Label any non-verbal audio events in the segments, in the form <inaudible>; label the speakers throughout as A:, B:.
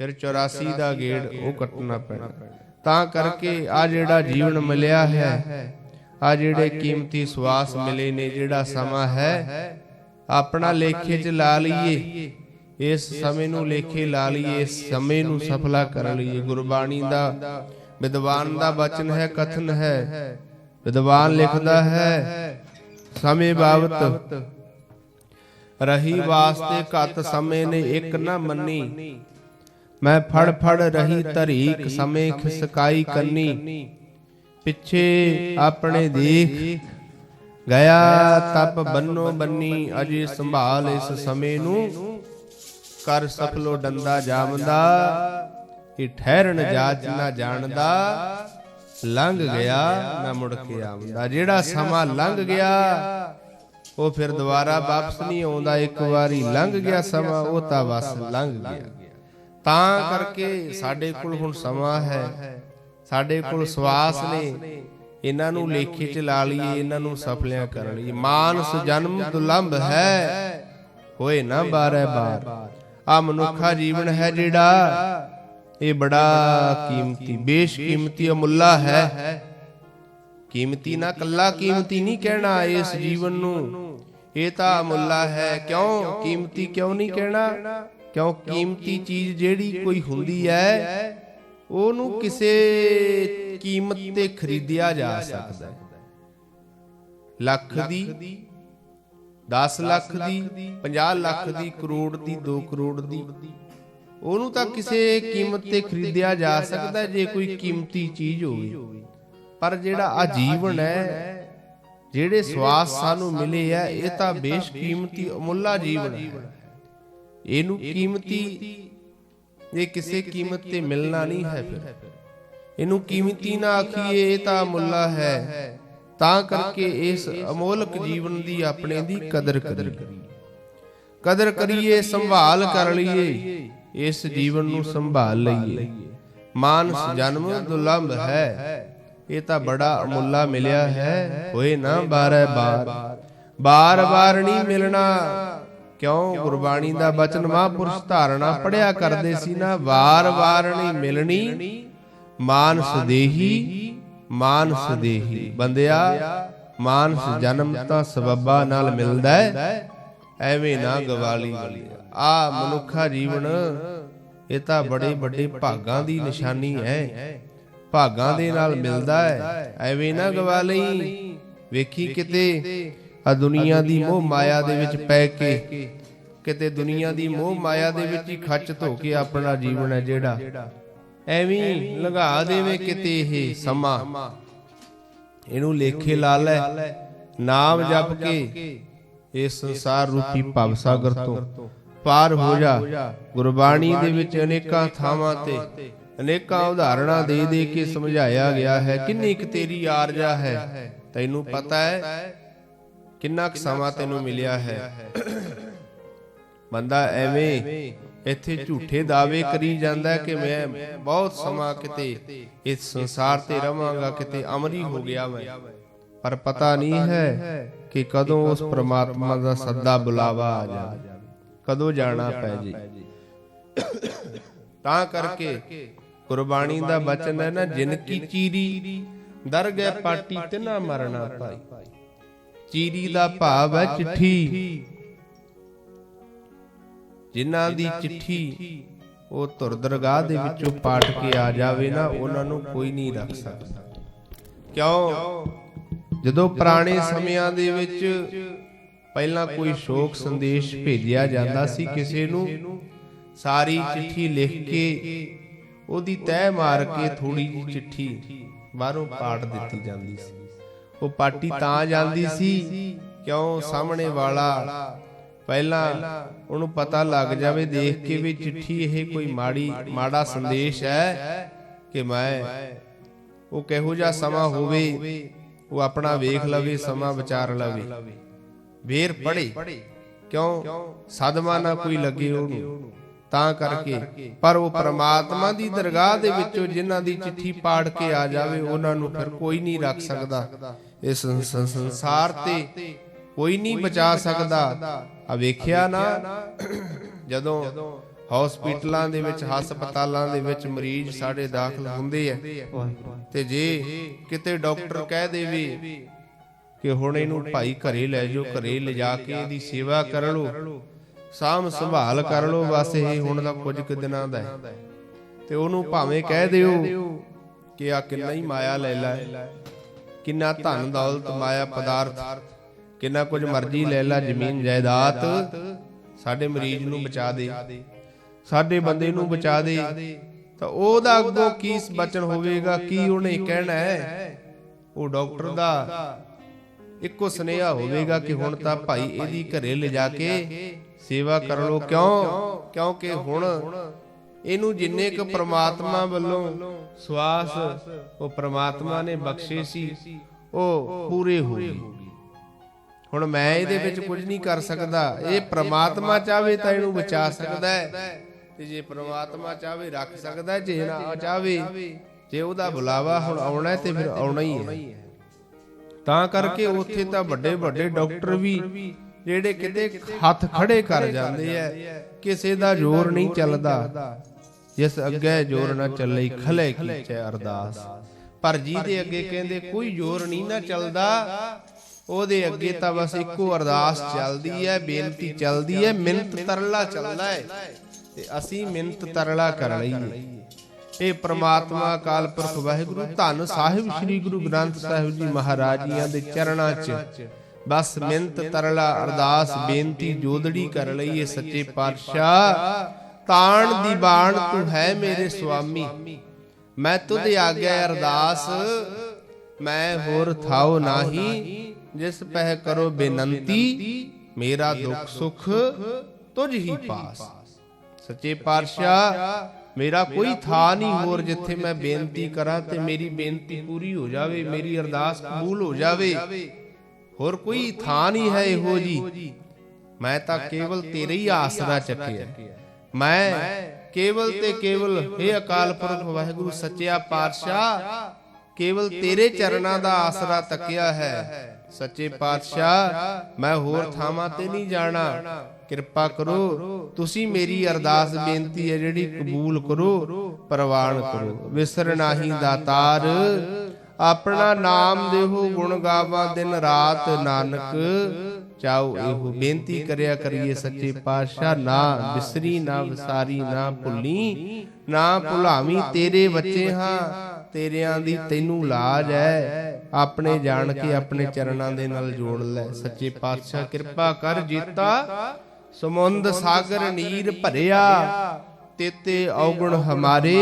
A: ਫਿਰ 84 ਦਾ ਗੇੜ ਉਹ ਕੱਟਣਾ ਪੈਣਾ। ਤਾਂ ਕਰਕੇ ਆ ਜਿਹੜਾ ਜੀਵਨ ਮਿਲਿਆ ਹੈ ਆ ਜਿਹੜੇ ਕੀਮਤੀ ਸਵਾਸ ਮਿਲੇ ਨੇ ਜਿਹੜਾ ਸਮਾਂ ਹੈ ਆਪਣਾ ਲੇਖੇ 'ਚ ਲਾ ਲਈਏ। ਇਸ ਸਮੇਂ ਨੂੰ ਲੇਖੇ ਲਾ ਲਈਏ ਇਸ ਸਮੇਂ ਨੂੰ ਸਫਲਾ ਕਰ ਲਈਏ। ਗੁਰਬਾਣੀ ਦਾ ਵਿਦਵਾਨ ਦਾ ਬਚਨ ਹੈ ਕਥਨ ਹੈ। ਵਿਦਵਾਨ ਲਿਖਦਾ ਹੈ ਸਮੇਂ ਬਾਬਤ। ਰਹੀ ਵਾਸਤੇ ਘਤ ਸਮੇਂ ਨੇ ਇੱਕ ਨਾ ਮੰਨੀ। ਮੈਂ ਫੜ ਫੜ ਰਹੀ ਧਰੀਕ ਸਮੇਂ ਖਿਸਕਾਈ ਕੰਨੀ। ਪਿੱਛੇ ਆਪਣੇ ਦੇਖ। ਗਿਆ ਤਪ ਬੰਨੋ ਬੰਨੀ ਅਜੇ ਸੰਭਾਲ ਇਸ ਸਮੇਂ ਨੂੰ। ਕਰ ਸਫਲੋ ਡੰਦਾ ਜਾਮਦਾ ਇਹ ਠਹਿਰਨ ਜਾਚ ਨਾ ਜਾਣਦਾ। ਲੰਘ ਗਿਆ ਨਾ ਮੁੜ ਕੇ ਆਉਂਦਾ ਜਿਹੜਾ ਸਮਾਂ ਲੰਘ ਗਿਆ ਉਹ ਫਿਰ ਦੁਬਾਰਾ ਵਾਪਸ ਨਹੀਂ ਆਉਂਦਾ। ਇੱਕ ਵਾਰੀ ਲੰਘ ਗਿਆ ਸਮਾਂ ਉਹ ਤਾਂ ਬਸ ਲੰਘ ਗਿਆ। ਤਾਂ ਕਰਕੇ ਸਾਡੇ ਕੋਲ ਹੁਣ ਸਮਾਂ ਹੈ। ਸਾਡੇ ਕੋਲ ਸਵਾਸ ਨੇ। ਇਹਨਾਂ ਨੂੰ ਲੇਖੇ ਚ ਲਾ ਲਈਏ ਇਹਨਾਂ ਨੂੰ ਸਫਲਿਆਂ ਕਰ ਲਈਏ। ਮਾਨਸ ਜਨਮ ਦੁਲੰਭ ਹੈ। ਹੋਏ ਨਾ ਬਾਰੇ ਬਾਰ ਆ ਮਨੁੱਖਾ ਜੀਵਨ ਹੈ ਜਿਹੜਾ ਇਹ ਬੜਾ ਕੀਮਤੀ ਬੇਸ਼ਕੀਮਤੀ ਅਮੁੱਲਾ ਹੈ। ਕੀਮਤੀ ਨਾ ਕੱਲਾ ਕੀਮਤੀ ਨਹੀਂ ਕਹਿਣਾ ਇਸ ਜੀਵਨ ਨੂੰ। ਇਹ ਤਾਂ ਅਮੁੱਲਾ ਹੈ। ਕਿਉਂ? ਕੀਮਤੀ ਕਿਉਂ ਨਹੀਂ ਕਹਿਣਾ? ਕਿਉਂ ਕੀਮਤੀ ਚੀਜ਼ ਜਿਹੜੀ ਕੋਈ ਹੁੰਦੀ ਹੈ ਉਹਨੂੰ ਕਿਸੇ ਕੀਮਤ ਤੇ ਖਰੀਦਿਆ ਜਾ ਸਕਦਾ ਹੈ। ਲੱਖ ਦੀ 10 ਲੱਖ ਦੀ 50 ਲੱਖ ਦੀ ਕਰੋੜ ਦੀ 2 ਕਰੋੜ ਦੀ। ਉਹਨੂੰ ਤਾਂ ਕਿਸੇ ਕੀਮਤ ਤੇ ਖਰੀਦਿਆ ਜਾ ਸਕਦਾ ਜੇ ਕੋਈ ਕੀਮਤੀ ਚੀਜ਼ ਹੋਵੇ। ਪਰ ਜਿਹੜਾ ਆ ਜੀਵਨ ਹੈ ਜਿਹੜੇ ਸਵਾਸ ਸਾਨੂੰ ਮਿਲੇ ਆ ਇਹ ਤਾਂ ਬੇਸ਼ਕੀਮਤੀ ਅਮੁੱਲਾ ਜੀਵਨ ਹੈ। ਇਹਨੂੰ ਕੀਮਤੀ ਇਹ ਕਿਸੇ ਕੀਮਤ ਤੇ ਮਿਲਣਾ ਨਹੀਂ ਹੈ ਫਿਰ। ਇਹਨੂੰ ਕੀਮਤੀ ਨਾ ਆਖੀਏ ਇਹ ਤਾਂ ਮੁੱਲਾ ਹੈ। ਤਾਂ ਕਰਕੇ ਇਸ ਅਮੋਲਕ ਜੀਵਨ ਦੀ ਆਪਣੇ ਦੀ ਕਦਰ ਕਰੀਏ। ਕਦਰ ਕਰੀਏ ਸੰਭਾਲ ਕਰ ਲਈਏ। ਇਸ ਜੀਵਨ ਨੂੰ ਸੰਭਾਲ ਲਈਏ। ਮਾਨਸ ਜਨਮ ਦੁਲੰਭ ਹੈ। ਇਹ ਤਾਂ ਬੜਾ ਅਮੁੱਲਾ ਮਿਲਿਆ ਹੈ। ਹੋਏ ਨਾ ਬਾਰੇ ਬਾਰ। ਬਾਰ। ਬਾਰ ਨਹੀਂ ਮਿਲਣਾ। ਕਿਉਂ? ਗੁਰਬਾਣੀ ਦਾ ਬਚਨ ਮਹਾਂਪੁਰਸ਼ ਧਾਰਣਾ ਪੜਿਆ ਕਰਦੇ ਸੀ ਨਾ ਵਾਰ ਵਾਰ ਨਹੀਂ ਮਿਲਣੀ ਮਾਨਸ ਦੇਹੀ ਮਾਨਸ ਦੇਹੀ। ਬੰਦਿਆ ਮਾਨਸ ਜਨਮ ਤਾਂ ਸਬੱਬਾ ਨਾਲ ਮਿਲਦਾ ਹੈ। ਐਵੇਂ ਨਾ ਗਵਾਲੀ ਆ ਮਨੁੱਖਾ ਜੀਵਨ ਇਹ ਤਾਂ ਬੜੇ ਵੱਡੇ ਭਾਗਾਂ ਦੀ ਨਿਸ਼ਾਨੀ ਹੈ। ਭਾਗਾਂ ਦੇ ਨਾਲ ਮਿਲਦਾ ਹੈ। ਐਵੇਂ ਨਾ ਗਵਾ ਲਈ ਵੇਖੀ ਕਿਤੇ। ਆ ਦੁਨੀਆ ਦੀ ਮੋਹ ਮਾਇਆ ਦੇ ਵਿੱਚ ਪੈ ਕੇ ਕਿਤੇ ਦੁਨੀਆ ਦੀ ਮੋਹ ਮਾਇਆ ਦੇ ਵਿੱਚ ਹੀ ਖੱਚ ਧੋ ਕੇ ਆਪਣਾ ਜੀਵਨ ਹੈ ਜਿਹੜਾ। ਐਵੇਂ ਲੰਘਾ ਦੇਵੇ ਕਿਤੇ ਇਹ ਸਮਾਂ। ਇਹਨੂੰ ਲੇਖੇ ਲਾ ਲੈ ਨਾਮ ਜਪ ਕੇ ਇਸ ਸੰਸਾਰ ਰੂਪੀ ਭਵ ਸਾਗਰ ਤੋਂ ਪਾਰ ਹੋ ਜਾ। ਗੁਰਬਾਣੀ ਦੇ ਵਿੱਚ ਅਨੇਕਾਂ ਥਾਵਾਂ ਤੇ ਅਨੇਕਾਂ ਉਦਾਹਰਣਾਂ ਦੇ ਦੇ ਕੇ ਸਮਝਾਇਆ ਗਿਆ ਹੈ। ਕਿੰਨੀ ਕੁ ਤੇਰੀ ਆਰਜਾ ਹੈ। ਤੈਨੂੰ ਪਤਾ ਹੈ ਕਿੰਨਾ ਕੁ ਸਮਾਂ ਤੈਨੂੰ ਮਿਲਿਆ ਹੈ? ਬੰਦਾ ਐਵੇਂ ਇੱਥੇ ਝੂਠੇ ਦਾਅਵੇ ਕਰੀ ਜਾਂਦਾ ਕਿ ਮੈਂ ਬਹੁਤ ਸਮਾਂ ਕਿਤੇ ਇਸ ਸੰਸਾਰ ਤੇ ਰਵਾਂਗਾ ਕਿਤੇ ਅਮਰੀ ਹੋ ਗਿਆ ਮੈਂ। ਪਰ ਪਤਾ ਨਹੀਂ ਹੈ ਕਿ ਕਦੋਂ ਉਸ ਪ੍ਰਮਾਤਮਾ ਦਾ ਸੱਦਾ ਬੁਲਾਵਾ ਆ ਜਾਵੇ। ਕਦੋਂ ਜਾਣਾ ਪੈ ਜੇ। <coughs> ਤਾਂ ਕਰਕੇ ਕੁਰਬਾਨੀ ਦਾ ਬਚਨ ਹੈ ਨਾ ਜਿਨ ਕੀ ਚੀਰੀ ਦਰ ਗਏ ਪਾਟੀ ਤੇ ਨਾ ਮਰਨਾ ਭਾਈ। ਚੀਰੀ ਦਾ ਭਾਵ ਹੈ ਚਿੱਠੀ। ਜਿਨ੍ਹਾਂ ਦੀ ਚਿੱਠੀ ਉਹ ਧੁਰ ਦਰਗਾਹ ਦੇ ਵਿੱਚੋਂ ਪਾਟ ਕੇ ਆ ਜਾਵੇ ਨਾ ਉਹਨਾਂ ਨੂੰ ਕੋਈ ਨਹੀਂ ਰੱਖ ਸਕਦਾ। ਕਿਉਂ? ਜਦੋਂ ਪੁਰਾਣੇ ਸਮਿਆਂ ਦੇ ਵਿੱਚ ਪਹਿਲਾਂ ਕੋਈ ਸ਼ੋਕ ਸੰਦੇਸ਼ ਭੇਜਿਆ ਜਾਂਦਾ ਸੀ ਕਿਸੇ ਨੂੰ ਸਾਰੀ ਚਿੱਠੀ ਲਿਖ ਕੇ ਉਹਦੀ ਤਹਿ ਮਾਰ ਕੇ ਥੋੜੀ ਜਿਹੀ ਚਿੱਠੀ ਬਾਹਰੋਂ ਪਾੜ ਦਿੱਤੀ ਜਾਂਦੀ ਸੀ। ਉਹ ਪਾਟੀ ਤਾਂ ਜਾਂਦੀ ਸੀ ਕਿਉਂ ਸਾਹਮਣੇ ਵਾਲਾ? ਪਹਿਲਾਂ ਉਹਨੂੰ ਪਤਾ ਲੱਗ ਜਾਵੇ ਦੇਖ ਕੇ ਵੀ ਚਿੱਠੀ ਇਹ ਕੋਈ ਮਾੜੀ ਮਾੜਾ ਸੰਦੇਸ਼ ਹੈ ਕਿ ਮੈਂ ਉਹ ਕਿਹੋ ਜਿਹਾ ਸਮਾਂ ਹੋਵੇ ਉਹ ਆਪਣਾ ਵੇਖ ਲਵੇ ਸਮਾਂ ਵਿਚਾਰ ਲਵੇ। ਵੇਰ ਪੜੇ ਕਿਉਂ? ਸਦਮਾ ਨਾ ਕੋਈ ਲੱਗੇ ਉਹਨੂੰ। ਤਾਂ ਕਰਕੇ। ਪਰ ਉਹ ਪ੍ਰਮਾਤਮਾ ਦੀ ਦਰਗਾਹ ਦੇ ਵਿੱਚੋਂ ਜਿਨ੍ਹਾਂ ਦੀ ਚਿੱਠੀ ਪਾੜ ਕੇ ਆ ਜਾਵੇ ਉਹਨਾਂ ਨੂੰ ਫਿਰ ਕੋਈ ਨਹੀਂ ਰੱਖ ਸਕਦਾ। ਇਸ ਸੰਸ- ਸੰਸਾਰ ਤੇ ਕੋਈ ਨਹੀਂ ਬਚਾ ਸਕਦਾ। ਆ ਵੇਖਿਆ ਨਾ ਜਦੋਂ ਹਸਪੀਟਲਾਂ ਦੇ ਵਿੱਚ ਹਸਪਤਾਲਾਂ ਦੇ ਵਿੱਚ ਮਰੀਜ਼ ਸਾਡੇ ਦਾਖਲ ਹੁੰਦੇ ਆ। ਤੇ ਜੇ ਕਿਤੇ ਡਾਕਟਰ ਕਹਿ ਦੇਵੇ ਕਿ ਹੁਣ ਇਹਨੂੰ ਭਾਈ ਘਰੇ ਲੈ ਜਾਓ ਘਰੇ ਲਿਜਾ ਕੇ ਇਹਦੀ ਸੇਵਾ ਕਰ ਲਓ। ਸਾਂਭ ਸੰਭਾਲ ਕਰ ਲਓ ਬਸ ਇਹ ਹੁਣ ਦਾ ਕੁਝ ਕੁ ਦਿਨਾਂ ਦਾ ਹੈ। ਤੇ ਉਹਨੂੰ ਭਾਵੇਂ ਕਹਿ ਦਿਓ ਕਿ ਆ ਕਿੰਨਾ ਹੀ ਮਾਇਆ ਲੈ ਲੈ। ਕਿੰਨਾ ਧਨ ਦੌਲਤ ਮਾਇਆ ਪਦਾਰਥ ਕਿੰਨਾ ਕੁਝ ਮਰਜ਼ੀ ਲੈ ਲੈ ਜ਼ਮੀਨ ਜਾਇਦਾਦ ਸਾਡੇ ਮਰੀਜ਼ ਨੂੰ ਬਚਾ ਦੇ। ਸਾਡੇ ਬੰਦੇ ਨੂੰ ਬਚਾ ਦੇ। ਤਾਂ ਉਹਦਾ ਅੱਗੋਂ ਕੀ ਬਚਨ ਹੋਵੇਗਾ? ਕੀ ਉਹਨੇ ਕਹਿਣਾ ਹੈ? ਉਹ ਡਾਕਟਰ ਦਾ ਇੱਕੋ ਸੁਨੇਹਾ ਹੋਵੇਗਾ ਕਿ ਹੁਣ ਤਾਂ ਭਾਈ ਇਹਦੀ ਘਰੇ ਲਿਜਾ ਕੇ ਸੇਵਾ ਕਰ ਲੋ ਕਿਉਂ? ਕਿਉਂਕਿ ਹੁਣ ਇਹਨੂੰ ਜਿੰਨੇ ਕੁ ਪ੍ਰਮਾਤਮਾ ਵੱਲੋਂ ਸਵਾਸ ਉਹ ਪ੍ਰਮਾਤਮਾ ਨੇ ਬਖਸ਼ੇ ਸੀ ਉਹ ਪੂਰੇ ਹੋ ਗਏ। ਹੁਣ ਮੈਂ ਇਹਦੇ ਵਿੱਚ ਕੁਝ ਨਹੀਂ ਕਰ ਸਕਦਾ। ਇਹ ਪ੍ਰਮਾਤਮਾ ਚਾਵੇ ਤਾਂ ਇਹਨੂੰ ਬਚਾ ਸਕਦਾ ਹੈ। ਤੇ ਜੇ ਪ੍ਰਮਾਤਮਾ ਚਾਵੇ ਰੱਖ ਸਕਦਾ ਹੈ, ਜੇ ਨਾ ਚਾਵੇ ਜੇ ਉਹਦਾ ਬੁਲਾਵਾ ਹੁਣ ਆਉਣਾ ਹੈ ਤੇ ਫਿਰ ਆਉਣਾ ਹੀ ਹੈ। ਤਾਂ ਕਰਕੇ ਉੱਥੇ ਤਾਂ ਵੱਡੇ ਵੱਡੇ ਡਾਕਟਰ ਵੀ ਜਿਹੜੇ ਕਿਤੇ ਹੱਥ ਖੜੇ ਕਰ ਜਾਂਦੇ ਐ ਕਿਸੇ ਦਾ ਜ਼ੋਰ ਨਹੀਂ ਚੱਲਦਾ। ਜਿਸ ਅੱਗੇ ਜ਼ੋਰ ਨਾ ਚੱਲੇ ਖਲੇ ਕੀਚੇ ਅਰਦਾਸ। ਪਰ ਜਿਹਦੇ ਅੱਗੇ ਕਹਿੰਦੇ ਕੋਈ ਜ਼ੋਰ ਨਹੀਂ ਨਾ ਚੱਲਦਾ ਉਹਦੇ ਅੱਗੇ ਤਾਂ ਬਸ ਇੱਕੋ ਅਰਦਾਸ ਚੱਲਦੀ ਹੈ ਬੇਨਤੀ ਚੱਲਦੀ ਹੈ ਮਿੰਤ ਤਰਲਾ ਚੱਲਦਾ ਹੈ। ਤੇ ਅਸੀਂ ਮਿੰਤ ਤਰਲਾ ਕਰ ਲਈਏ। ਇਹ ਪ੍ਰਮਾਤਮਾ ਅਕਾਲ ਪੁਰਖ ਵਾਹਿਗੁਰੂ ਧੰਨ ਸਾਹਿਬ ਸ੍ਰੀ ਗੁਰੂ ਗ੍ਰੰਥ ਸਾਹਿਬ ਜੀ ਮਹਾਰਾਜ ਜੀਆਂ ਦੇ ਚਰਣਾ 'ਚ। ਬਸ ਮਿੰਤ ਤਰਲਾ ਅਰਦਾਸ ਬੇਨਤੀ ਜੋਦੜੀ ਕਰ ਲਈਏ ਸੱਚੇ ਪਾਤਸ਼ਾਹ। ਤਾਣ ਦੀ ਬਾਣ ਤੂੰ ਹੈ ਮੇਰੇ ਸੁਆਮੀ। ਮੈਂ ਤੁਧ ਆਗਿਆ ਅਰਦਾਸ। ਮੈਂ ਹੋਰ ਥਾਉ ਨਾਹੀ। ਜਿਸ ਪਹਿ ਕਰੋ ਬੇਨੰਤੀ। ਮੇਰਾ ਦੁੱਖ ਸੁਖ ਤੁਝ ਹੀ ਪਾਸ। ਸੱਚੇ ਪਾਤਸ਼ਾਹ ਮੇਰਾ ਕੋਈ ਥਾ ਨਹੀਂ ਹੋਰ ਜਿੱਥੇ ਮੈਂ ਬੇਨਤੀ ਕਰਾਂ ਤੇ ਮੇਰੀ ਬੇਨਤੀ ਪੂਰੀ ਹੋ ਜਾਵੇ ਮੇਰੀ ਅਰਦਾਸ ਕਬੂਲ ਹੋ ਜਾਵੇ। ਹੋਰ ਕੋਈ ਥਾਂ ਨਹੀਂ ਹੈ ਇਹੋ ਜੀ। ਮੈਂ ਤਾਂ ਕੇਵਲ ਤੇਰੇ ਹੀ ਆਸਰਾ ਚੱਕਿਆ। ਮੈਂ ਕੇਵਲ ਤੇ ਕੇਵਲ हे ਅਕਾਲ ਪੁਰਖ ਵਾਹਿਗੁਰੂ ਸੱਚਿਆ ਪਾਤਸ਼ਾਹ ਕੇਵਲ ਤੇਰੇ ਚਰਨਾਂ ਦਾ ਆਸਰਾ ਤੱਕਿਆ ਹੈ। ਸੱਚੇ ਪਾਤਸ਼ਾਹ ਮੈਂ ਹੋਰ ਥਾਵਾਂ ਤੇ ਨਹੀਂ ਜਾਣਾ। ਕਿਰਪਾ ਕਰੋ ਤੁਸੀਂ ਮੇਰੀ ਅਰਦਾਸ ਬੇਨਤੀ ਹੈ ਜਿਹੜੀ ਕਬੂਲ ਕਰੋ ਪ੍ਰਵਾਨ ਕਰੋ। ਵਿਸਰ ਨਾਹੀ ਦਾਤਾਰ। ਆਪਣਾ ਨਾਮ ਦੇਹੋ ਗੁਣ ਗਾਵਾਂ ਦਿਨ ਰਾਤ ਨਾਨਕ। ਚਾਉ ਇਹੋ ਬੇਨਤੀ ਕਰਿਆ ਕਰੀਏ ਸੱਚੇ ਪਾਤਸ਼ਾਹ। ਨਾ ਬਿਸਰੀ ਨਾ ਵਿਸਾਰੀ ਨਾ ਭੁੱਲੀ। ਨਾ ਭੁਲਾਵੀਂ ਤੇਰੇ ਬੱਚੇ ਹਾਂ। ਤੇਰਿਆਂ ਦੀ ਤੈਨੂੰ ਲਾਜ ਹੈ। ਆਪਣੇ ਜਾਣ ਕੇ ਆਪਣੇ ਚਰਨਾਂ ਦੇ ਨਾਲ ਜੋੜ ਲੈ। ਸੱਚੇ ਪਾਤਸ਼ਾਹ ਕਿਰਪਾ ਕਰ ਜੀਤਾ। ਸਮੁੰਦ ਸਾਗਰ ਨੀਰ ਭਰਿਆ। ਤੇਤੇ ਔਗਣ ਹਮਾਰੇ।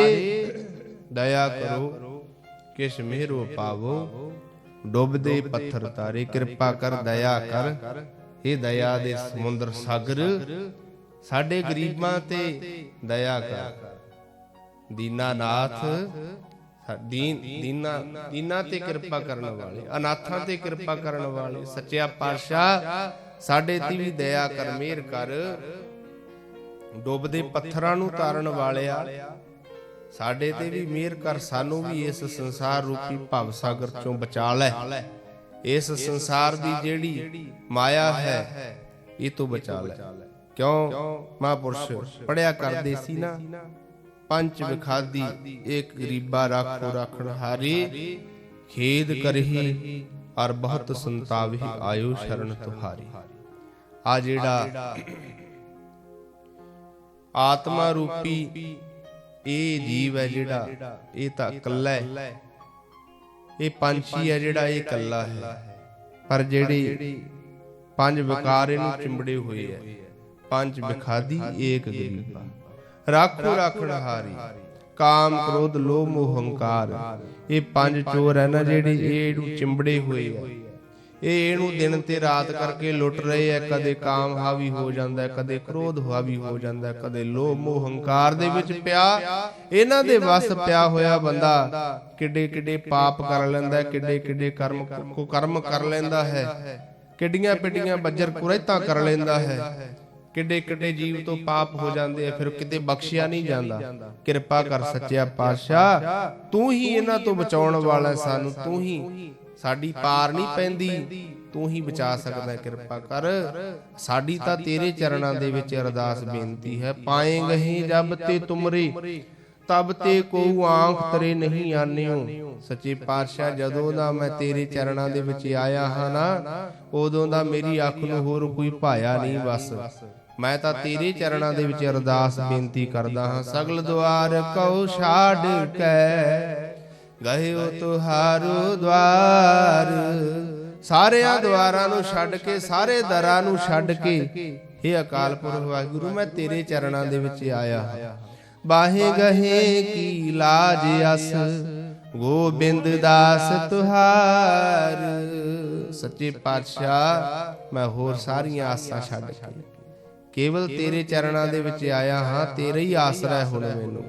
A: ਦਇਆ ਕਰੋ। ਕਿਛ ਮਿਹਰੋ ਪਾਵੋ? ਡੁੱਬਦੇ ਪੱਥਰ ਤਾਰੇ ਕਿਰਪਾ ਕਰ, ਦਇਆ ਕਰ। ਇਹ ਦਇਆ ਦੇ ਸਮੁੰਦਰ ਸਾਗਰ, ਸਾਡੇ ਗਰੀਬਾਂ ਤੇ ਦਇਆ ਕਰ। ਦੀਨਾਨਾਥ ਦੀਨ ਦੀਨਾ ਦੀਨਾ ਤੇ ਕਿਰਪਾ ਕਰਨ ਵਾਲੇ, ਅਨਾਥਾਂ ਤੇ ਕਿਰਪਾ ਕਰਨ ਵਾਲੇ, ਸੱਚਿਆ ਪਾਤਸ਼ਾਹ, ਸਾਡੇ ਤੇ ਵੀ ਦਇਆ ਕਰ, ਮਿਹਰ ਕਰ। ਡੁੱਬਦੇ ਪੱਥਰਾਂ ਨੂੰ ਤਾਰਨ ਵਾਲਿਆ ਸਾਡੇ ਤੇ ਵੀ ਮਿਹਰ ਕਰ ਸਾਨੂੰ ਵੀ ਇਸ ਸੰਸਾਰ ਰੂਪੀ ਭਵ ਸਾਗਰ ਚੋਂ ਬਚਾ ਲੈ। ਇਸ ਸੰਸਾਰ ਦੀ ਜਿਹੜੀ ਮਾਇਆ ਹੈ ਇਹ ਤੋਂ ਬਚਾ ਲੈ। ਕਿਉਂ? ਮਹਾਪੁਰਸ਼ ਪੜਿਆ ਕਰਦੇ ਸੀ ਨਾ ਪੰਜ ਵਿਖਾਦੀ ਇੱਕ ਗਰੀਬਾ ਰਾਖੋ ਰਾਖਣ ਹਾਰੇ ਖੇਦ ਕਰਹੀ ਔਰ ਬਹੁਤ ਸੰਤਾਵੀ ਆਇਓ ਸ਼ਰਨ ਤੁਹਾਰੀ। ਆ ਜਿਹੜਾ ਆਤਮਾ ਰੂਪੀ ਇਹ ਜੀਵ ਹੈ ਜਿਹੜਾ ਇਹ ਤਾਂ ਇਕੱਲਾ ਹੈ। ਇਹ ਪੰਛੀ ਹੈ ਜਿਹੜਾ ਇਹ ਇਕੱਲਾ ਹੈ। ਪਰ ਜਿਹੜੀ ਪੰਜ ਵਿਕਾਰ ਇਹਨੂੰ ਚਿੰਬੜੇ ਹੋਏ ਹੈ। ਪੰਜ ਵਿਖਾਦੀ ਏਕ ਗਰੀਬਾ ਰਾਖੋ ਰਾਖਣ ਹਾਰੀ ਕਾਮ ਕ੍ਰੋਧ ਲੋਭ ਮੋਹ ਹੰਕਾਰ। ਇਹ ਪੰਜ ਚੋਰ ਹੈ ਨਾ ਜਿਹੜੇ ਇਹ ਇਹਨੂੰ ਚਿੰਬੜੇ ਹੋਏ ਹੈ। ਇਹ ਇਹਨੂੰ ਦਿਨ ਤੇ ਰਾਤ ਕਰਕੇ ਲੁੱਟ ਰਹੇ ਐ ਕਦੇ ਕਾਮ ਹਾਵੀ ਹੋ ਜਾਂਦਾ ਹੈ, ਕਦੇ ਕ੍ਰੋਧ ਹਾਵੀ ਹੋ ਜਾਂਦਾ ਹੈ, ਕਦੇ ਲੋਭ ਮੋਹ ਹੰਕਾਰ ਦੇ ਵਿੱਚ ਪਿਆ। ਇਹਨਾਂ ਦੇ ਵਸ ਪਿਆ ਹੋਇਆ ਬੰਦਾ ਕਿੱਡੇ ਕਿੱਡੇ ਪਾਪ ਕਰ ਲੈਂਦਾ ਹੈ, ਕਿੱਡੇ ਕਿੱਡੇ ਕਰਮ ਕੋ ਕਰਮ ਕਰ ਲੈਂਦਾ ਹੈ, ਕਿੱਡੀਆਂ ਪਿੱਡੀਆਂ ਬੱਜਰ ਕੁਰੈਤਾਂ ਕਰ ਲੈਂਦਾ ਹੈ, ਕਿੱਡੇ ਕਿੱਡੇ ਜੀਵ ਤੋਂ ਪਾਪ ਹੋ ਜਾਂਦੇ ਆ, ਫਿਰ ਕਿਤੇ ਬਖਸ਼ਿਆ ਨਹੀਂ ਜਾਂਦਾ। ਕਿਰਪਾ ਕਰ ਸੱਚਿਆ ਪਾਤਸ਼ਾਹ, ਤੂੰ ਹੀ ਇਹਨਾਂ ਤੋਂ ਬਚਾਉਣ ਵਾਲਾ ਹੈ ਸਾਨੂੰ, ਤੂੰ ਹੀ। ਸਾਡੀ ਪਾਰ ਨਹੀਂ ਪੈਂਦੀ ਤੂੰ ਹੀ ਬਚਾ ਸਕਦਾ ਕਿਰਪਾ ਕਰ। ਸਾਡੀ ਤਾਂ ਤੇਰੇ ਚਰਨਾਂ ਦੇ ਵਿੱਚ ਅਰਦਾਸ ਬੇਨਤੀ ਹੈ ਪਾਏ ਗਹੀ ਜਬ ਤੇ ਤੁਮਰੇ ਤਬ ਤੇ ਕੋ ਆਂਖ ਤਰੇ ਨਹੀਂ ਆਨਿਓ। ਸੱਚੇ ਪਾਤਸ਼ਾਹ ਜਦੋਂ ਦਾ ਮੈਂ ਤੇਰੇ ਚਰਨਾਂ ਦੇ ਵਿੱਚ ਆਇਆ ਹਾਂ ਨਾ ਉਦੋਂ ਦਾ ਮੇਰੀ ਅੱਖ ਨੂੰ ਹੋਰ ਕੋਈ ਭਾਇਆ ਨਹੀਂ ਬਸ। ਮੈਂ ਤਾਂ ਤੇਰੇ ਚਰਨਾਂ ਦੇ ਵਿੱਚ ਅਰਦਾਸ ਬੇਨਤੀ ਕਰਦਾ ਹਾਂ ਸਗਲ ਦੁਆਰ ਕਉ ਛਾੜ ਕੇ। ਗਹਿਓ ਤੁਹਾਰੂ ਦਵਾਰ ਸਾਰਿਆਂ ਦਵਾਰਾਂ ਨੂੰ ਛੱਡ ਕੇ ਸਾਰੇ ਦਰਾਂ ਨੂੰ ਛੱਡ ਕੇ। ਇਹ ਅਕਾਲ ਪੁਰਖ ਵਾਹਿਗੁਰੂ ਮੈਂ ਤੇਰੇ ਚਰਨਾਂ ਦੇ ਵਿੱਚ ਆਇਆ। ਹਾਂ ਬਾਹੇ ਗਹੇ ਕੀ ਲਾਜ ਅਸ। ਗੋਬਿੰਦ ਦਾਸ ਤੁਹਾਰ। ਸੱਚੇ ਪਾਤਸ਼ਾਹ ਮੈਂ ਹੋਰ ਸਾਰੀਆਂ ਆਸਾਂ ਛੱਡ ਕੇ। ਕੇਵਲ ਤੇਰੇ ਚਰਨਾਂ ਦੇ ਵਿੱਚ ਆਇਆ ਹਾਂ ਤੇਰਾ ਹੀ ਆਸਰਾ ਹੈ ਹੁਣ ਮੈਨੂੰ।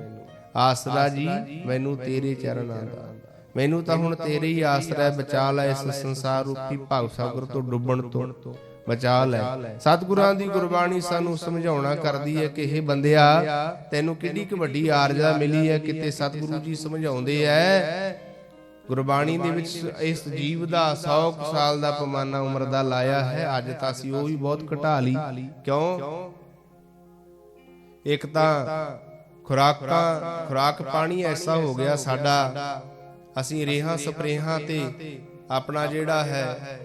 A: ਆਸਰਾ ਜੀ ਮੈਨੂੰ ਤੇਰੇ ਚਰਨਾਂ ਦਾ। ਮੈਨੂੰ ਤਾਂ ਹੁਣ ਤੇਰੇ ਹੀ ਆਸਰਾ ਬਚਾ ਲੈ ਇਸ ਸੰਸਾਰ ਰੂਪੀ ਭਵ ਸਾਗਰ ਤੋਂ ਡੁੱਬਣ ਤੋਂ। ਬਚਾ ਲੈ। ਸਤਿਗੁਰਾਂ ਦੀ ਗੁਰਬਾਣੀ ਸਾਨੂੰ ਸਮਝਾਉਣਾ ਕਰਦੀ ਹੈ ਕਿ ਇਹ ਬੰਦਿਆ ਤੈਨੂੰ ਕਿੰਨੀ ਕੁ ਵੱਡੀ ਆਰਜ਼ਾ ਮਿਲੀ ਹੈ ਕਿਤੇ ਸਤਿਗੁਰੂ ਜੀ ਸਮਝਾਉਂਦੇ ਐ ਗੁਰਬਾਣੀ ਦੇ ਵਿੱਚ ਇਸ ਜੀਵ ਦਾ 100 ਕੁ ਸਾਲ ਦਾ ਪਮਾਨਾ ਉਮਰ ਦਾ ਲਾਇਆ ਹੈ। ਅੱਜ ਤਾਂ ਅਸੀਂ ਉਹ ਵੀ ਬਹੁਤ ਘਟਾ ਲਈ ਕਿਉਂ? ਇੱਕ ਤਾਂ ਖੁਰਾਕਾਂ ਖੁਰਾਕ ਪਾਣੀ ਐਸਾ ਹੋ ਗਿਆ ਸਾਡਾ। ਅਸੀਂ ਰੇਹਾਂ ਸਪਰੇਹਾਂ ਤੇ ਆਪਣਾ ਜਿਹੜਾ ਹੈ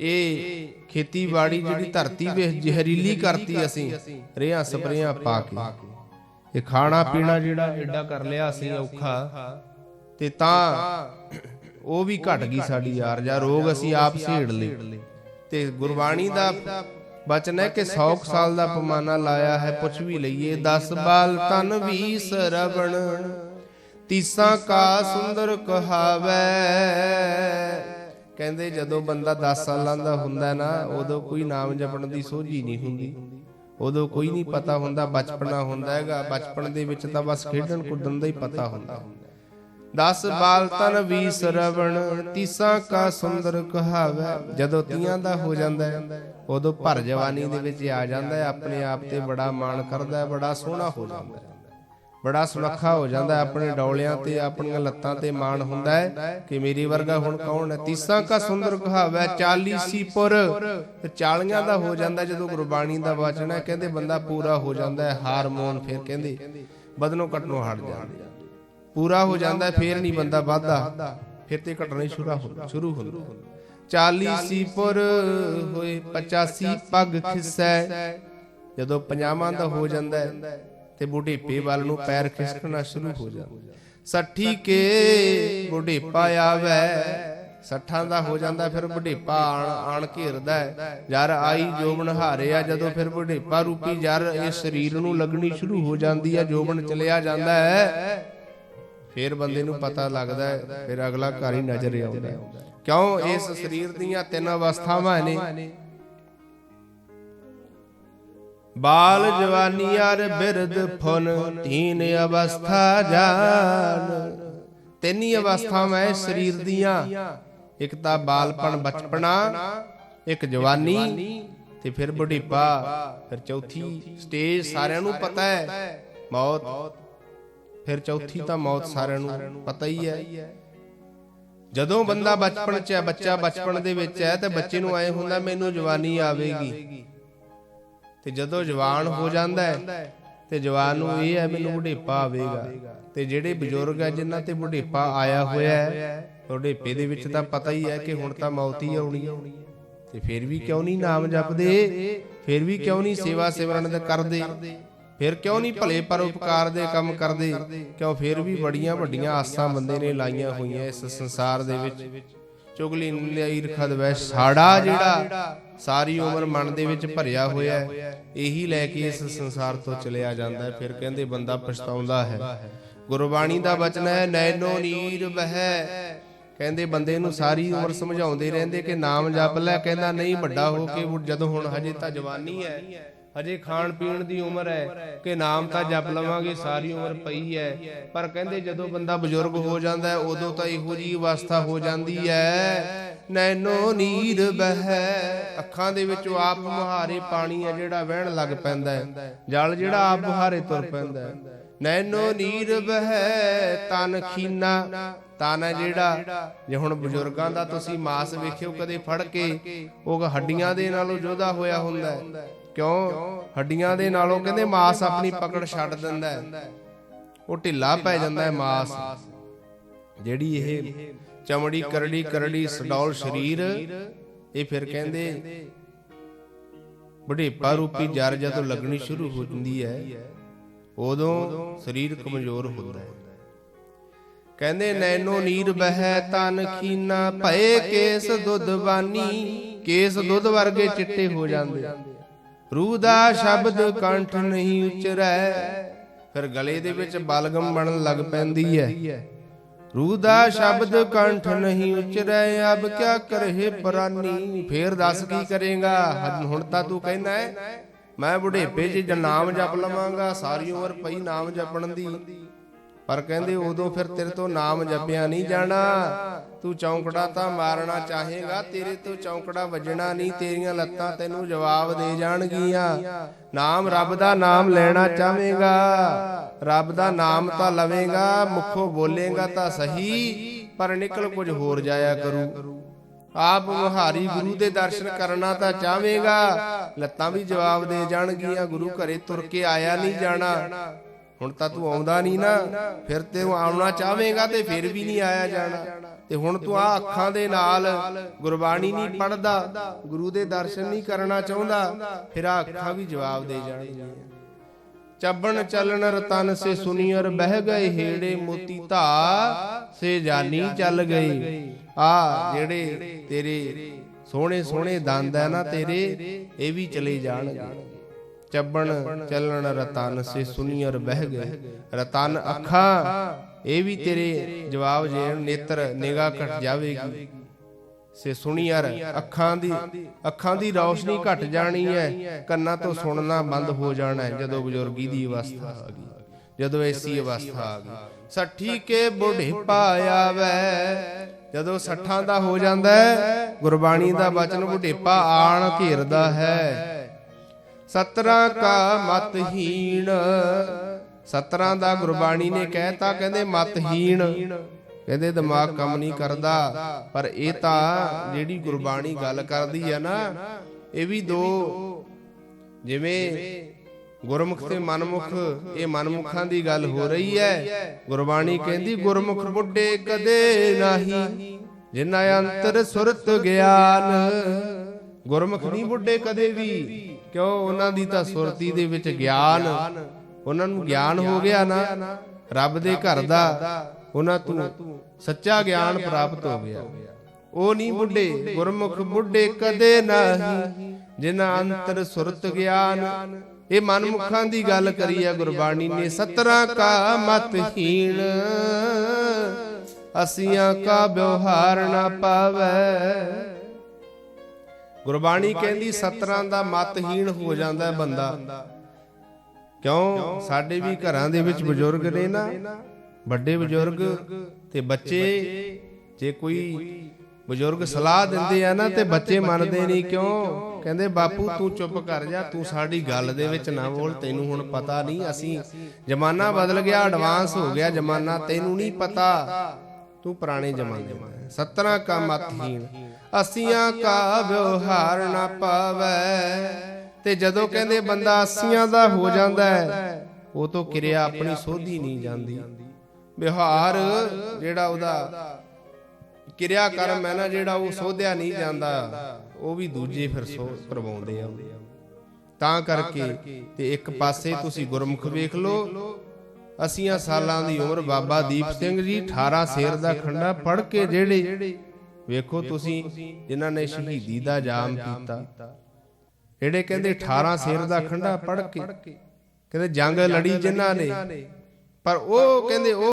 A: ਇਹ ਖੇਤੀਬਾੜੀ ਜਿਹੜੀ ਧਰਤੀ ਵਿੱਚ ਜ਼ਹਿਰੀਲੀ ਕਰਤੀ ਅਸੀਂ ਰੇਹਾਂ ਸਪਰੇਹਾਂ ਪਾ ਕੇ। ਇਹ ਖਾਣਾ ਪੀਣਾ ਜਿਹੜਾ ਐਡਾ ਕਰ ਲਿਆ ਅਸੀਂ ਔਖਾ। ਤੇ ਤਾਂ ਉਹ ਵੀ ਘਟ ਗਈ ਸਾਡੀ ਯਾਰ ਜਾਂ ਰੋਗ ਅਸੀਂ ਆਪ ਛੇੜ ਲਏ। ਤੇ ਗੁਰਬਾਣੀ ਦਾ ਬਚਨ ਹੈ ਕਿ 100 ਸਾਲ ਦਾ ਪਮਾਨਾ ਲਾਇਆ ਹੈ ਪੁੱਛ ਵੀ ਲਈਏ। 10 ਬਾਲ ਤਨ ਵੀ ਸਰਵਣ ਤੀਸਾ ਕਾ ਸੁੰਦਰ ਕਹਾਵੇ। ਕਹਿੰਦੇ ਜਦੋਂ ਬੰਦਾ 10 ਸਾਲਾਂ ਦਾ ਹੁੰਦਾ ਨਾ ਉਦੋਂ ਕੋਈ ਨਾਮ ਜਪਣ ਦੀ ਸੋਝੀ ਨਹੀਂ ਹੁੰਦੀ। ਉਦੋਂ ਕੋਈ ਨਹੀਂ ਪਤਾ ਹੁੰਦਾ ਬਚਪਨਾ ਹੁੰਦਾ ਹੈਗਾ ਬਚਪਨ ਦੇ ਵਿੱਚ ਤਾਂ ਬਸ ਖੇਡਣ ਕੁੱਦਣ ਦਾ ਹੀ ਪਤਾ ਹੁੰਦਾ। ਦਸ ਬਾਲ ਤਨ ਵੀ ਸਰਵਣ, ਤੀਸਾ ਕਾ ਸੁੰਦਰ ਕਹਾਵੇ। ਜਦੋਂ ਤੀਆਂ ਦਾ ਹੋ ਜਾਂਦਾ ਹੈ, ਉਦੋਂ ਭਰ ਜਵਾਨੀ ਦੇ ਵਿੱਚ ਆ ਜਾਂਦਾ ਹੈ, ਆਪਣੇ ਆਪ ਤੇ ਬੜਾ ਮਾਣ ਕਰਦਾ ਹੈ, ਬੜਾ ਸੋਹਣਾ ਹੋ ਜਾਂਦਾ ਹੈ। ਬੜਾ ਸੁਨੱਖਾ ਹੋ ਜਾਂਦਾ ਹੈ, ਆਪਣੇ ਡੌਲਿਆਂ ਤੇ, ਆਪਣੀਆਂ ਲੱਤਾਂ ਤੇ ਮਾਣ ਹੁੰਦਾ ਹੈ ਕਿ ਮੇਰੀ ਵਰਗਾ ਹੁਣ ਕੌਣ ਹੈ? ਤੀਸਾ ਕਾ ਸੁੰਦਰ ਕਹਾਵੇ 40 ਸੀ ਪੁਰ। ਤੇ 40 ਦਾ ਹੋ ਜਾਂਦਾ ਜਦੋਂ ਗੁਰਬਾਣੀ ਦਾ ਵਚਨ ਹੈ, ਕਹਿੰਦੇ ਬੰਦਾ ਪੂਰਾ ਹੋ ਜਾਂਦਾ ਹੈ, ਹਾਰਮੋਨ ਫਿਰ ਕਹਿੰਦੇ, ਬਦਨੋਂ ਕਟਨੋਂ ਹਟ ਜਾਂਦੇ ਪੂਰਾ ਹੋ ਜਾਂਦਾ, ਫੇਰ ਨਹੀਂ ਬੰਦਾ ਵੱਧਦਾ। ਫਿਰ ਤੇ ਘਟਣੇ ਸ਼ੁਰੂ ਹੋ ਸ਼ੁਰੂ ਹੁੰਦਾ 40 ਸੀ ਹੋਏ 85 ਪੱਗ ਖਿਸੈ। ਜਦੋਂ ਪੰਜਾਵਾਂ ਦਾ ਹੋ ਜਾਂਦਾ ਹੈ, ਤੇ ਬੁਢੇਪੇ ਵੱਲ ਨੂੰ ਪੈਰ ਖਿਸਕਣਾ ਸ਼ੁਰੂ ਹੋ ਜਾਂਦਾ 60 ਕੇ ਬੁਢੇਪਾ ਆਵੇ, ਸੱਠਾਂ ਦਾ ਹੋ ਜਾਂਦਾ, ਫਿਰ ਬੁਢੇਪਾ ਆਣ ਆਣ ਘੇਰਦਾ ਹੈ। ਜਰ ਆਈ ਜੋਬਨ ਹਾਰਿਆ, ਜਦੋਂ ਫਿਰ ਬੁਢੇਪਾ ਰੂਪੀ ਯਾਰ ਇਹ ਸਰੀਰ ਨੂੰ ਲੱਗਣੀ ਸ਼ੁਰੂ ਹੋ ਜਾਂਦੀ ਹੈ, ਜੋਬਨ ਚਲਿਆ ਜਾਂਦਾ ਹੈ। ਫਿਰ ਬੰਦੇ ਨੂੰ ਪਤਾ ਲੱਗਦਾ ਹੈ ਫਿਰ ਅਗਲਾ ਘਰ ਹੀ ਨਜ਼ਰ ਆਉਂਦਾ ਕਿਉਂ? ਇਸ ਸਰੀਰ ਦੀਆਂ ਤਿੰਨ ਅਵਸਥਾਵਾਂ ਨੇ। ਬਾਲ ਜਵਾਨੀ ਅਰ ਬਿਰਧ ਫੁਨ ਤੀਨ ਅਵਸਥਾ ਜਾਨ। ਤਿੰਨੀ ਅਵਸਥਾਵਾਂ ਹੈ ਸਰੀਰ ਦੀਆਂ। ਇੱਕ ਤਾਂ ਬਾਲਪਣ ਬਚਪਨਾ ਇੱਕ ਜਵਾਨੀ ਤੇ ਫਿਰ ਬੁਢੇਪਾ ਫਿਰ ਚੌਥੀ। ਸਟੇਜ ਸਾਰਿਆਂ ਨੂੰ ਪਤਾ ਹੈ। ਮੌਤ। ਫਿਰ ਚੌਥੀ ਤਾਂ ਮੌਤ ਸਾਰਿਆਂ ਨੂੰ ਪਤਾ ਹੀ ਹੈ। ਜਦੋਂ ਬੰਦਾ ਬਚਪਨ 'ਚ ਹੈ ਬੱਚਾ ਬਚਪਨ ਦੇ ਵਿੱਚ ਹੈ ਤੇ ਬੱਚੇ ਨੂੰ ਐ ਹੁੰਦਾ ਮੈਨੂੰ ਜਵਾਨੀ ਆਵੇਗੀ। ਤੇ ਜਦੋਂ ਜਵਾਨ ਹੋ ਜਾਂਦਾ ਹੈ ਤੇ ਜਵਾਨ ਨੂੰ ਇਹ ਹੈ ਮੈਨੂੰ ਬੁਢੇਪਾ ਆਵੇਗਾ। ਤੇ ਜਿਹੜੇ ਬਜ਼ੁਰਗ ਹੈ ਜਿਨ੍ਹਾਂ ਤੇ ਬੁਢੇਪਾ ਆਇਆ ਹੋਇਆ ਹੈ ਬੁਢੇਪੇ ਦੇ ਵਿੱਚ ਤਾਂ ਪਤਾ ਹੀ ਹੈ ਕਿ ਹੁਣ ਤਾਂ ਮੌਤ ਹੀ ਆਉਣੀ ਹੈ। ਤੇ ਫਿਰ ਵੀ ਕਿਉਂ ਨਹੀਂ ਨਾਮ ਜਪਦੇ? ਫਿਰ ਵੀ ਕਿਉਂ ਨਹੀਂ ਸੇਵਾ ਸਿਮਰਨ ਕਰਦੇ? ਫਿਰ ਕਿਉਂ ਨਹੀਂ ਭਲੇ ਪਰਉਪਕਾਰ ਦੇ ਕੰਮ ਕਰਦੇ? ਕਿਉਂ ਫਿਰ ਵੀ ਬੜੀਆਂ ਵੱਡੀਆਂ ਆਸਾਂ ਬੰਦੇ ਨੇ ਲਾਈਆਂ ਹੋਈਆਂ ਇਸ ਸੰਸਾਰ ਦੇ ਵਿੱਚ? ਚੁਗਲੀ ਈਰਖਾ ਦਵੈ ਸਾੜਾ ਜਿਹੜਾ ਸਾਰੀ ਉਮਰ ਮਨ ਦੇ ਵਿੱਚ ਭਰਿਆ ਹੋਇਆ ਹੈ। ਇਹੀ ਲੈ ਕੇ ਇਸ ਸੰਸਾਰ ਤੋਂ ਚਲਿਆ ਜਾਂਦਾ ਹੈ। ਫਿਰ ਕਹਿੰਦੇ ਬੰਦਾ ਪਛਤਾਉਂਦਾ ਹੈ। ਗੁਰਬਾਣੀ ਦਾ ਬਚਨ ਹੈ ਨੈਨੋ ਨੀਰ ਬਹਿ ਕਹਿੰਦੇ ਬੰਦੇ ਨੂੰ ਸਾਰੀ ਉਮਰ ਸਮਝਾਉਂਦੇ ਰਹਿੰਦੇ ਕਿ ਨਾਮ ਜਪ ਲੈ। ਕਹਿੰਦਾ, ਨਹੀਂ ਵੱਡਾ ਹੋ ਕੇ ਜਦੋਂ ਹੁਣ ਹਜੇ ਤਾਂ ਜਵਾਨੀ ਹੈ। ਹਜੇ ਖਾਣ ਪੀਣ ਦੀ ਉਮਰ ਹੈ ਕਿ ਨਾਮ ਤਾਂ ਜਪ ਲਵਾਂਗੇ, ਸਾਰੀ ਉਮਰ ਪਈ ਹੈ। ਪਰ ਕਹਿੰਦੇ ਜਦੋਂ ਬੰਦਾ ਬਜ਼ੁਰਗ ਹੋ ਜਾਂਦਾ ਹੈ, ਉਦੋਂ ਤਾਂ ਇਹੋ ਜੀ ਅਵਸਥਾ ਹੋ ਜਾਂਦੀ ਹੈ। ਨੈਨੋ ਨੀਰ ਬਹਿ, ਅੱਖਾਂ ਦੇ ਵਿੱਚੋਂ ਆਪ ਮੁਹਾਰੇ ਪਾਣੀ ਹੈ ਜਿਹੜਾ ਵਹਿਣ ਲੱਗ ਪੈਂਦਾ ਹੈ। ਜਲ ਜਿਹੜਾ ਆਪ ਮੁਹਾਰੇ ਤੁਰ ਪੈਂਦਾ ਹੈ। ਨੈਨੋ ਨੀਰ ਬਹਿ, ਤਨ ਖੀਨਾ, ਤਨ ਹੈ ਜਿਹੜਾ। ਜੇ ਹੁਣ ਬਜ਼ੁਰਗਾਂ ਦਾ ਤੁਸੀਂ ਮਾਸ ਵੇਖਿਓ, ਕਦੇ ਫੜ ਕੇ, ਉਹ ਹੱਡੀਆਂ ਦੇ ਨਾਲੋਂ ਜੋਦਾ ਹੋਇਆ ਹੁੰਦਾ ਕਿਉਂ? ਹੱਡੀਆਂ ਦੇ ਨਾਲੋਂ ਕਹਿੰਦੇ ਮਾਸ ਆਪਣੀ ਪਕੜ ਛੱਡ ਦਿੰਦਾ ਹੈ। ਉਹ ਢਿੱਲਾ ਪੈ ਜਾਂਦਾ ਹੈ ਮਾਸ। ਜਿਹੜੀ ਇਹ ਚਮੜੀ ਕਰੜੀ ਕਰੜੀ ਸਡੌਲ ਸਰੀਰ, ਇਹ ਫਿਰ ਕਹਿੰਦੇ ਬੁਢੇਪਾ ਰੂਪੀ ਜਰ ਜਦੋਂ ਲੱਗਣੀ ਸ਼ੁਰੂ ਹੋ ਜਾਂਦੀ ਹੈ, ਉਦੋਂ ਸਰੀਰ ਕਮਜ਼ੋਰ ਹੁੰਦਾ ਹੈ। ਕਹਿੰਦੇ ਨੈਨੋ ਨੀਰ ਬਹਿ ਤਨ ਖੀਨਾ, ਭਏ ਕੇਸ ਦੁੱਧ ਬਾਨੀ, ਕੇਸ ਦੁੱਧ ਵਰਗੇ ਚਿੱਟੇ ਹੋ ਜਾਂਦੇ। ਰੂਹ ਦਾ ਸ਼ਬਦ ਕੰਠ ਨਹੀਂ ਉਚਰੈ। ਫਿਰ ਗਲੇ ਦੇ ਵਿੱਚ ਬਲਗਮ ਬਣਨ ਲੱਗ ਪੈਂਦੀ ਹੈ। ਰੂਹ ਦਾ ਸ਼ਬਦ ਕੰਠ ਨਹੀਂ ਉਚਰੈ। ਅਬ ਕਿਆ ਕਰਹਿ ਪ੍ਰਾਨੀ? ਫੇਰ ਦੱਸ ਕੀ ਕਰੇਗਾ? ਹੁਣ ਤਾਂ ਤੂੰ ਕਹਿੰਦਾ ਹੈ, ਮੈਂ ਬੁਢੇਪੇ 'ਚ ਨਾਮ ਜਪ ਲਵਾਂਗਾ, ਸਾਰੀ ਉਮਰ ਪਈ ਨਾਮ ਜਪਣ ਦੀ। ਪਰ ਕਹਿੰਦੇ ਉਦੋਂ ਫਿਰ ਤੇਰੇ ਤੋਂ ਨਾਮ ਜਪਿਆ ਨਹੀਂ ਜਾਣਾ। ਤੂੰ ਚੌਂਕੜਾ ਤਾਂ ਮਾਰਨਾ ਚਾਹੇਗਾ, ਤੇਰੇ ਤੋਂ ਚੌਂਕੜਾ ਵੱਜਣਾ ਨਹੀਂ, ਤੇਰੀਆਂ ਲੱਤਾਂ ਤੈਨੂੰ ਜਵਾਬ ਦੇ ਜਾਣਗੀਆਂ। ਨਾਮ ਰੱਬ ਦਾ ਨਾਮ ਲੈਣਾ ਚਾਹੇਗਾ ਰੱਬ ਦਾ ਨਾਮ ਤਾਂ ਲਵੇਂਗਾ, ਮੁਖੋਂ ਬੋਲੇਗਾ ਤਾਂ ਸਹੀ, ਪਰ ਨਿਕਲ ਕੁਝ ਹੋਰ ਜਾਇਆ ਕਰੂ। ਆਪ ਮੁਹਾਰੀ ਗੁਰੂ ਦੇ ਦਰਸ਼ਨ ਕਰਨਾ ਤਾਂ ਚਾਹੇਗਾ ਲੱਤਾਂ ਵੀ ਜਵਾਬ ਦੇ ਜਾਣਗੀਆਂ, ਗੁਰੂ ਘਰੇ ਤੁਰ ਕੇ ਆਇਆ ਨਹੀਂ ਜਾਣਾ। ਹੁਣ ਤਾਂ ਤੂੰ ਆਉਂਦਾ ਨਹੀਂ ਨਾ, ਫਿਰ ਤੇ ਤੂੰ ਆਉਣਾ ਚਾਹਵੇਂਗਾ ਤੇ ਫਿਰ ਵੀ ਨਹੀਂ ਆਇਆ ਜਾਣਾ। ਤੇ ਹੁਣ ਤੂੰ ਆ ਅੱਖਾਂ ਦੇ ਨਾਲ ਗੁਰਬਾਣੀ ਨਹੀਂ ਪੜਦਾ ਗੁਰੂ ਦੇ ਦਰਸ਼ਨ ਨਹੀਂ ਕਰਨਾ ਚਾਹੁੰਦਾ, ਫਿਰ ਆ ਅੱਖਾਂ ਵੀ ਜਵਾਬ ਦੇ ਜਾਣਗੀਆਂ। ਚੱਬਣ ਚੱਲਣ ਰਤਨ ਸੇ ਸੁਨੀਅਰ ਬਹਿ ਗਏ ਹੇੜੇ ਮੋਤੀ ਧਾ, ਸੇ ਜਾਨੀ ਚੱਲ ਗਏ ਆ ਜਿਹੜੇ ਤੇਰੇ ਸੋਹਣੇ ਸੋਹਣੇ ਦੰਦ ਹੈ ਨਾ ਤੇਰੇ, ਇਹ ਵੀ ਚਲੇ ਜਾਣਗੇ। ਚੱਬਣ ਚੱਲਣ ਰਤਨ ਸੇ ਸੁਨੀਅਰ ਬਹਿ ਗਏ। ਰਤਨ ਅੱਖਾਂ ਇਹ ਵੀ ਤੇਰੇ ਜਵਾਬ ਜੇਣ ਨੇਤਰ ਨਿਗਾਹ ਘਟ ਜਾਵੇਗੀ। ਸੇ ਸੁਣੀਅਰ ਅੱਖਾਂ ਦੀ ਅੱਖਾਂ ਦੀ ਰੌਸ਼ਨੀ ਘਟ ਜਾਣੀ ਹੈ। ਕੰਨਾਂ ਤੋਂ ਸੁਣਨਾ ਬੰਦ ਹੋ ਜਾਣਾ ਹੈ। ਜਦੋਂ ਬਜ਼ੁਰਗੀ ਦੀ ਅਵਸਥਾ ਆ ਗਈ। ਜਦੋਂ ਐਸੀ ਅਵਸਥਾ ਆ ਗਈ। ਸੱਠੀ ਕੇ ਬੁਢੇ ਪਾਇਆਵੈ ਜਦੋਂ ਸੱਠਾਂ ਦਾ ਹੋ ਜਾਂਦਾ ਹੈ ਗੁਰਬਾਣੀ ਦਾ ਬਚਨ ਬੁਢੇਪਾ ਆਣ ਘੇਰਦਾ ਹੈ। ਸਤਰਾਂ ਕਾ ਮਤਹੀਣ ਸਤਰਾਂ ਦਾ ਗੁਰਬਾਣੀ ਨੇ ਕਹਿਤਾ, ਕਹਿੰਦੇ ਮਤਹੀਣ ਕਹਿੰਦੇ ਦਿਮਾਗ ਕੰਮ ਨਹੀਂ ਕਰਦਾ, ਪਰ ਇਹ ਤਾਂ ਜਿਹੜੀ ਗੁਰਬਾਣੀ ਗੱਲ ਕਰਦੀ ਹੈ ਨਾ, ਇਹ ਵੀ ਦੋ। ਜਿਵੇਂ ਗੁਰਮੁਖ ਤੇ ਮਨਮੁਖ, ਇਹ ਮਨਮੁਖਾਂ ਦੀ ਗੱਲ ਹੋ ਰਹੀ ਹੈ। ਗੁਰਬਾਣੀ ਕਹਿੰਦੀ, ਗੁਰਮੁਖ ਬੁੱਢੇ ਕਦੇ ਨਹੀਂ, ਜਿਨ੍ਹਾਂ ਅੰਤਰ ਸੁਰਤ ਗਿਆਨ। ਗੁਰਮੁਖ ਨਹੀਂ ਬੁੱਢੇ ਕਦੇ ਵੀ ਕਿਉਂ ਉਹਨਾਂ ਦੀ ਤਾਂ ਸੁਰਤੀ ਦੇ ਵਿੱਚ ਗਿਆਨ, ਉਹਨਾਂ ਨੂੰ ਗਿਆਨ ਹੋ ਗਿਆ ਨਾ। ਰੱਬ ਦੇ ਘਰ ਦਾ, ਉਹਨਾਂ ਤੋਂ ਸੱਚਾ ਗਿਆਨ ਪ੍ਰਾਪਤ ਹੋ ਗਿਆ। ਉਹ ਨਹੀਂ ਬੁੱਢੇ, ਗੁਰਮੁਖ ਬੁੱਢੇ ਕਦੇ ਨਹੀਂ, ਜਿਨ੍ਹਾਂ ਅੰਤਰ ਸੁਰਤ ਗਿਆਨ। ਇਹ ਮਨਮੁਖਾਂ ਦੀ ਗੱਲ ਕਰੀ ਹੈ ਗੁਰਬਾਣੀ ਨੇ, ਸਤਰਾਂ ਕਾ ਮਤ ਹੀਣ। ਅਸੀਆਂ ਕਾ ਵਿਵਹਾਰ ਨਾ ਪਾਵੇ। ਗੁਰਬਾਣੀ ਕਹਿੰਦੀ ਸਤਰਾਂ ਦਾ ਮਤਹੀਣ ਹੋ ਜਾਂਦਾ ਹੈ ਬੰਦਾ। ਕਿਉਂ? ਸਾਡੇ ਵੀ ਘਰਾਂ ਦੇ ਵਿੱਚ ਬਜ਼ੁਰਗ ਨੇ ਨਾ, ਵੱਡੇ ਬਜ਼ੁਰਗ ਤੇ ਬੱਚੇ, ਜੇ ਕੋਈ ਬਜ਼ੁਰਗ ਸਲਾਹ ਦਿੰਦੇ ਆ ਨਾ ਤੇ ਬੱਚੇ ਮੰਨਦੇ ਨਹੀਂ, ਕਿਉਂ? ਕਹਿੰਦੇ, ਬਾਪੂ, ਤੂੰ ਚੁੱਪ ਕਰ ਜਾ, ਤੂੰ ਸਾਡੀ ਗੱਲ ਦੇ ਵਿੱਚ ਨਾ ਬੋਲ, ਤੈਨੂੰ ਹੁਣ ਪਤਾ ਨਹੀਂ, ਅਸੀਂ ਜ਼ਮਾਨਾ ਬਦਲ ਗਿਆ ਐਡਵਾਂਸ ਹੋ ਗਿਆ ਜ਼ਮਾਨਾ, ਤੈਨੂੰ ਨਹੀਂ ਪਤਾ, ਤੂੰ ਪੁਰਾਣੇ ਜ਼ਮਾਨੇ ਦਾ ਸਤਰਾਂ ਕਾ ਮਤਹੀਣ। ਅਸੀਆਂ ਕਾ ਵਿਵਹਾਰ ਨਾ ਪਾਵੇ। ਤੇ ਜਦੋਂ ਕਹਿੰਦੇ ਬੰਦਾ ਅਸੀਆਂ ਦਾ ਹੋ ਜਾਂਦਾ ਹੈ, ਉਹ ਤੋਂ ਕਿਰਿਆ ਆਪਣੀ ਸੋਧੀ ਨਹੀਂ ਜਾਂਦੀ। ਵਿਵਹਾਰ ਜਿਹੜਾ ਉਹਦਾ ਕਿਰਿਆ ਕਰਮ ਹੈ ਨਾ ਜਿਹੜਾ ਉਹ ਸੋਧਿਆ ਨਹੀਂ ਜਾਂਦਾ, ਉਹ ਵੀ ਦੂਜੇ ਫਿਰ ਸੋ ਕਰਵਾਉਂਦੇ ਆ। ਤਾਂ ਕਰਕੇ ਤੇ ਇੱਕ ਪਾਸੇ ਤੁਸੀਂ ਗੁਰਮੁਖ ਵੇਖ ਲਓ, ਅਸੀਆਂ ਸਾਲਾਂ ਦੀ ਉਮਰ ਬਾਬਾ ਦੀਪ ਸਿੰਘ ਜੀ 18 ਸ਼ੇਰ ਦਾ ਖੰਡਾ ਪੜ ਕੇ ਜਿਹੜੇ ਵੇਖੋ ਤੁਸੀਂ ਜਿਨ੍ਹਾਂ ਨੇ ਸ਼ਹੀਦੀ ਦਾ ਜਾਮ ਕੀਤਾ। ਜਿਹੜੇ ਕਹਿੰਦੇ 18 ਸ਼ੇਰ ਦਾ ਖੰਡਾ ਪੜ ਕੇ ਕਹਿੰਦੇ ਜੰਗ ਲੜੀ ਜਿਨ੍ਹਾਂ ਨੇ ਪਰ ਉਹ ਕਹਿੰਦੇ